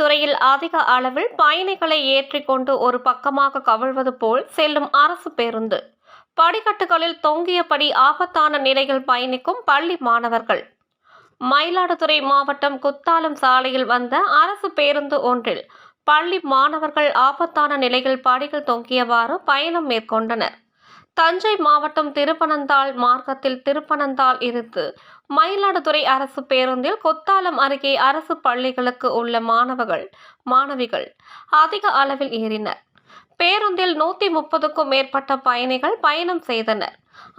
துறையில் அதிக அளவில் பயணிகளை ஏற்றிக்கொண்டு ஒரு பக்கமாக கவிழ்வது போல் செல்லும் அரசு பேருந்து. படிக்கட்டுகளில் தொங்கியபடி ஆபத்தான நிலையில் பயணிக்கும் பள்ளி மாணவர்கள். மயிலாடுதுறை மாவட்டம் குத்தாலம் சாலையில் வந்த அரசு பேருந்து ஒன்றில் பள்ளி மாணவர்கள் ஆபத்தான நிலையில் படிகள் தொங்கியவாறு பயணம் மேற்கொண்டனர். தஞ்சை மாவட்டம் திருப்பனந்தாள் மார்க்கத்தில் திருப்பனந்தாள் இருந்து மயிலாடுதுறை அரசு பேருந்தில் கொத்தாலம் அருகே அரசு பள்ளிகளுக்கு உள்ள மாணவர்கள் மாணவிகள் அதிக அளவில் ஏறினர். பேருந்தில் நூற்றி முப்பதுக்கும் மேற்பட்ட பயணிகள் பயணம் செய்தனர்.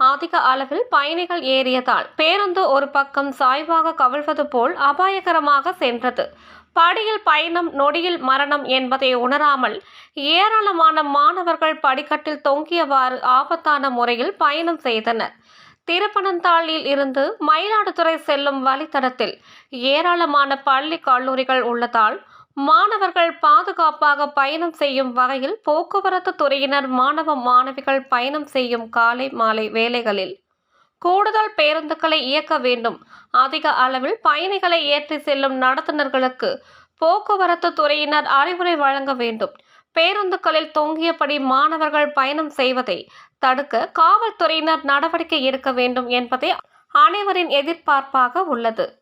அதிக அளவில் பயணிகள் ஏறியதால் பேருந்து ஒரு பக்கம் சாய்வாக கவிழ்வது போல் அபாயகரமாக சென்றது. படியில் பயணம் நொடியில் மரணம் என்பதை உணராமல் ஏராளமான மாணவர்கள் படிக்கட்டில் தொங்கியவாறு ஆபத்தான முறையில் பயணம் செய்தனர். திருப்பனந்தாளில் இருந்து மயிலாடுதுறை செல்லும் வழித்தடத்தில் ஏராளமான பள்ளி கல்லூரிகள் உள்ளதால் மாணவர்கள் பாதுகாப்பாக பயணம் செய்யும் வகையில் போக்குவரத்து துறையினர் மாணவ மாணவிகள் பயணம் செய்யும் காலை மாலை வேலைகளில் கூடுதல் பேருந்துகளை இயக்க வேண்டும். அதிக அளவில் பயணிகளை ஏற்றி செல்லும் நடத்துனர்களுக்கு போக்குவரத்து துறையினர் அறிவுரை வழங்க வேண்டும். பேருந்துகளில் தொங்கியபடி மாணவர்கள் பயணம் செய்வதை தடுக்க காவல்துறையினர் நடவடிக்கை எடுக்க வேண்டும் என்பதே அனைவரின் எதிர்பார்ப்பாக உள்ளது.